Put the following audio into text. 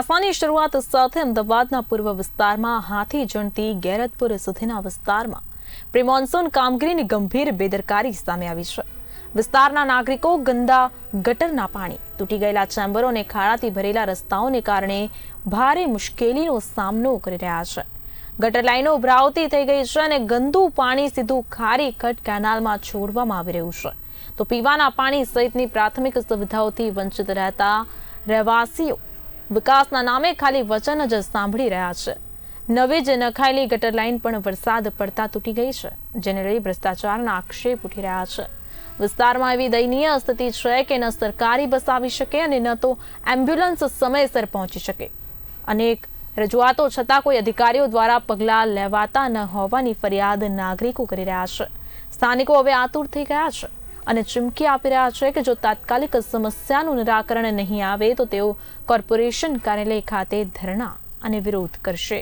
ચોમાસાની શરૂઆત સાથે અમદાવાદના પૂર્વ વિસ્તારમાં હાથી જણતી ગેરતપુર સુધીના વિસ્તારમાં પ્રિમોન્સૂન કામગીરીની ગંભીર બેદરકારી સામે આવી છે. વિસ્તારના નાગરિકો ગંદા ગટરના પાણી તૂટી ગયેલા ચેમ્બરો અને ખાડાથી ભરેલા રસ્તાઓને કારણે ભારે મુશ્કેલીનો સામનો કરી રહ્યા છે. ગટર લાઈનો ઉભરાવતી થઈ ગઈ છે અને ગંદુ પાણી સીધું ખારી ખટ કેનાલમાં છોડવામાં આવી રહ્યું છે. તો પીવાના પાણી સહિતની પ્રાથમિક સુવિધાઓથી વંચિત રહેતા રહેવાસીઓ વિકાસના નામે ખાલી વચન જ સાંભળી રહ્યા છે. નવી જ નખાયેલી ગટર લાઈન પણ વરસાદ પડતા તૂટી ગઈ છે, જેને લઈ ભ્રષ્ટાચારના આક્ષેપ ઉઠી રહ્યા છે. વિસ્તારમાં એવી દયનીય સ્થિતિ છે કે ન સરકારી બસ આવી શકે અને ન તો એમ્બ્યુલન્સ સમયસર પહોંચી શકે. અનેક રજૂઆતો છતાં કોઈ અધિકારીઓ દ્વારા પગલાં લેવાતા ન હોવાની ફરિયાદ નાગરિકો કરી રહ્યા છે. સ્થાનિકો હવે આતુર થઈ ગયા છે. અને ચીમકી આપી રહ્યા છે કે જો તાત્કાલિક સમસ્યાનું નિરાકરણ નહીં આવે તો તેઓ કોર્પોરેશન કાર્યાલય ખાતે ધરણા અને વિરોધ કરશે.